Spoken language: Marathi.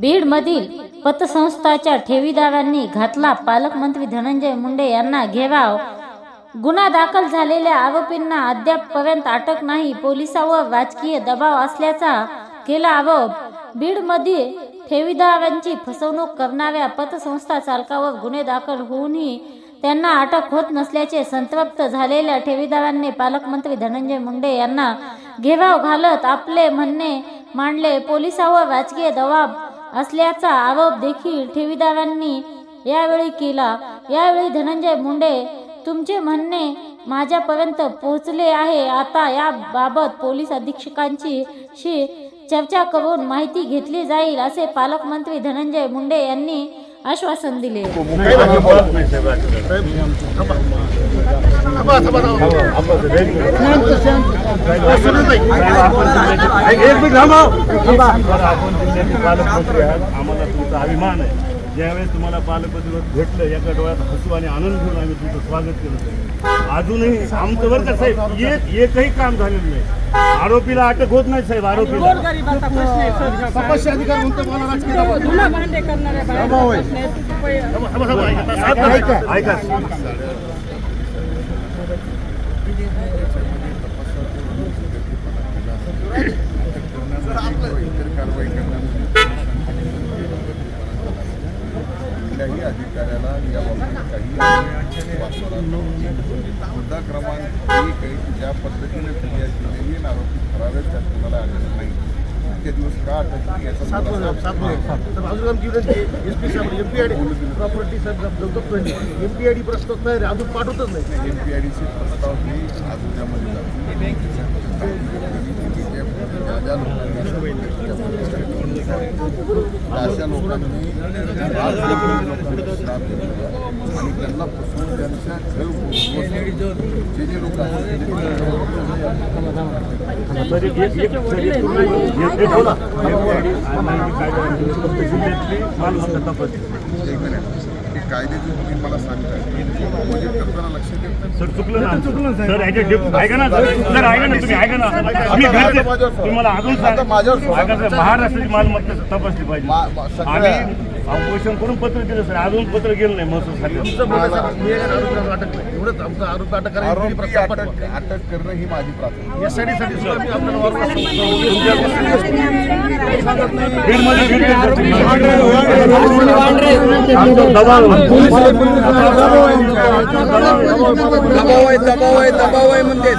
बीडमधील पतसंस्थाच्या ठेवीदारांनी घातला पालकमंत्री धनंजय मुंडे यांना घेराव. गुन्हा दाखल झालेल्या आरोपींना अद्यापपर्यंत अटक नाही. पोलिसावर राजकीय दबाव असल्याचा केला आरोप. बीडमध्ये ठेवीदारांची फसवणूक करणाऱ्या पतसंस्था चालकावर गुन्हे दाखल होऊनही त्यांना अटक होत नसल्याचे संतप्त झालेल्या ठेवीदारांनी पालकमंत्री धनंजय मुंडे यांना घेराव घालत आपले म्हणणे मांडले. पोलिसावर राजकीय दबाव असल्याचा आरोप देखील ठेवीदारांनी यावेळी केला. यावेळी धनंजय मुंडे तुमचे म्हणणे माझ्यापर्यंत पोहोचले आहे. आता याबाबत पोलीस अधीक्षकांची शी चर्चा करून माहिती घेतली जाईल असे पालकमंत्री धनंजय मुंडे यांनी आश्वासन दिले. आपण जिल्ह्याचे पालकमंत्री आहात आम्हाला तुमचा अभिमान आहे. ज्यावेळेस तुम्हाला पालकमंत्री भेटलं एका डोळ्यात हसू आणि आनंद घेऊन आम्ही तुमचं स्वागत केलं साहेब. अजूनही आमचं बरं का साहेब एक एकही काम झालेलं नाही. आरोपीला अटक होत नाही साहेब आरोपीला. ऐका, ऐका, मुद्दा क्रमांक एक आहे की ज्या पद्धतीने आहे, आरोपी फरार आहेत, त्यात कुणाला अटक नाही इतके दिवस का अटक नाही याचा सात मला सात अजून आमची विनंती S P Saheb M P I D property Saheb M P I D प्रस्ताव आहे अजून पाठवतच नाही एम पी आय डीचे प्रस्ताव हे आज उद्यामध्ये जातील. ज्या लोकांनी अशा लोकांनी आणि त्यांना फसवून त्यांच्या ठेव जे जे लोक आहेत एक- एक- कायदा कायद्याचे तुम्ही मला सांगताय म्हणजे करताना लक्षात येत नाही. सर चुकलं ना. सर याचे डिप- ऐका ना सर. सर ऐका ना तुम्ही ऐका ना. आम्ही घरचे तुम्ही मला अजून सांग आता माझ्यावर सोडा. ऐका सर महाराष्ट्राची मालमत्ता तपासली पाहिजे. मा- मा- सगळ्या- आम्ही ऑपरेशन करून पत्र दिलं सर. अजून पत्र गेलं नाही महसूल आरोपीला अटक करणं ही माझी प्राथमिकता या दबाव आहे दबाव आहे दबाव आहे म्हणते.